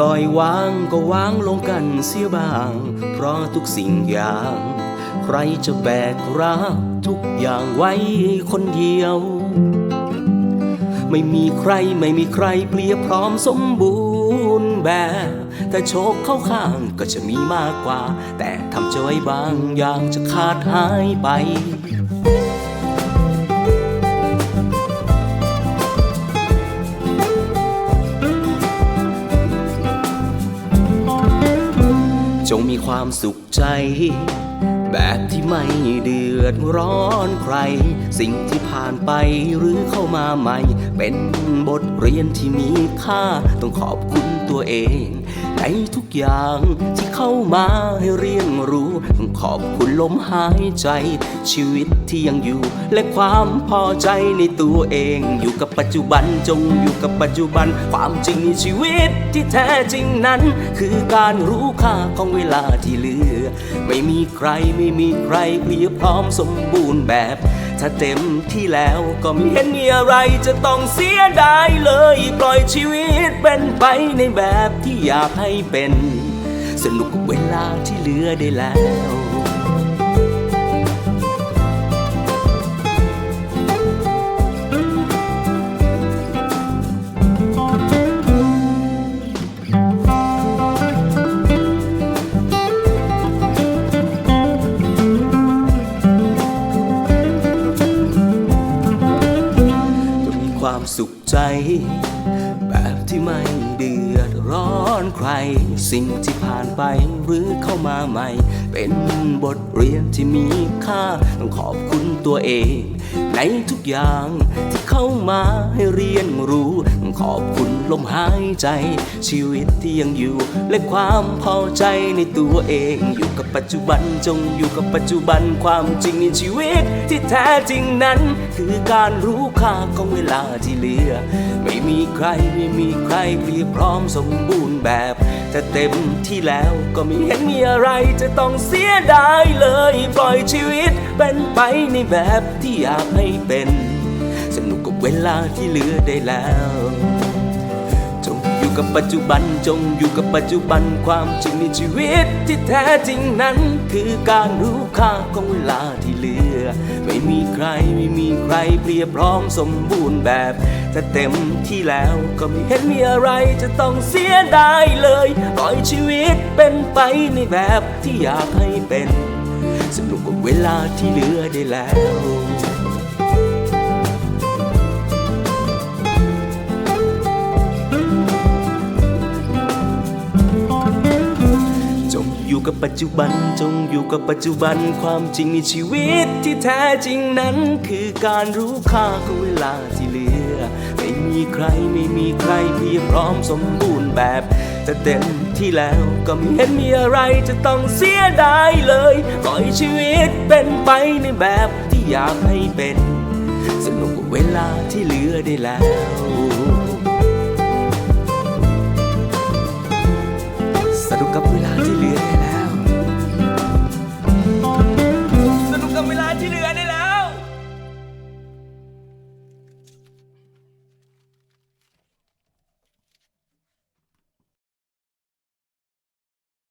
ล่อยวางก็วางลงกันเสียบ้าง เพราะทุกสิ่งอย่าง ใครจะแบกรักทุกอย่างไว้คนเดียว ไม่มีใครไม่มีใครเปรียพร้อมสมบูรณ์แบบ แต่โชคเข้าข้างก็จะมีมากกว่า แต่ทำใจไว้บางอย่างจะขาดหายไป จงมีความสุขใจ แบบที่ไม่เดือดร้อนใคร สิ่งที่ผ่านไปหรือเข้ามาใหม่ เป็นบทเรียนที่มีค่า ต้องขอบคุณตัวเอง ในทุกอย่างที่เข้ามาให้เรียนรู้ต้องขอบคุณลมหายใจ ชีวิตที่ยังอยู่ และความพอใจในตัวเอง อยู่กับปัจจุบันจงอยู่กับปัจจุบัน ความจริงในชีวิตที่แท้จริงนั้น คือการรู้ค่าของเวลาที่เหลือ ไม่มีใครไม่มีใครเปรียบพร้อมสมบูรณ์แบบ ถ้าเต็มที่แล้วก็ไม่เห็นมีอะไรจะต้องเสียดายเลย ปล่อยชีวิตเป็นไปในแบบที่อยากให้เป็น สนุกกับเวลาที่เหลือได้แล้วจะมีความสุขใจ แบบที่ไม่ อนใคร สิ่งที่ผ่านไปหรือเข้ามาใหม่ เป็นบทเรียนที่มีค่า ต้องขอบคุณตัวเอง ในทุกอย่างที่เข้ามาให้เรียนรู้ต้องขอบคุณลมหายใจ ชีวิตที่ยังอยู่ และความพอใจในตัวเอง อยู่กับปัจจุบันจงอยู่กับปัจจุบันความจริงในชีวิตที่แท้จริงนั้น คือการรู้ค่าของเวลาที่เหลือ ไม่มีใครไม่มีใครเปรียบพร้อมสมบูรณ์แบบแต่เต็มที่แล้วก็ไม่เห็นมีอะไรจะต้องเสียดายเลย ปล่อยชีวิตเป็นไปในแบบที่อยากให้เป็น สนุกกับเวลาที่เหลือได้แล้ว กับปัจจุบันจงอยู่กับปัจจุบันความจริงในชีวิตที่แท้จริงนั้น คือการรู้ค่าของเวลาที่เหลือ ไม่มีใครไม่มีใครเปรียบพร้อมสมบูรณ์แบบ ถ้าเต็มที่แล้วก็ไม่เห็นมีอะไรจะต้องเสียดายเลยปล่อยชีวิตเป็นไปในแบบที่อยากให้เป็น สนุกกับเวลาที่เหลือได้แล้ว กับปัจจุบันจงอยู่กับปัจจุบันความจริงในชีวิตที่แท้จริงนั้นคือการรู้ค่าของเวลาที่เหลือ ไม่มีใครไม่มีใครเพียบพร้อมสมบูรณ์แบบแต่เต็มที่แล้วก็ไม่เห็นมีอะไรจะต้องเสียดายเลยปล่อยชีวิตเป็นไปในแบบที่อยากให้เป็น สนุกกับเวลาที่เหลือได้แล้วสนุกกับเวลาที่เหลือ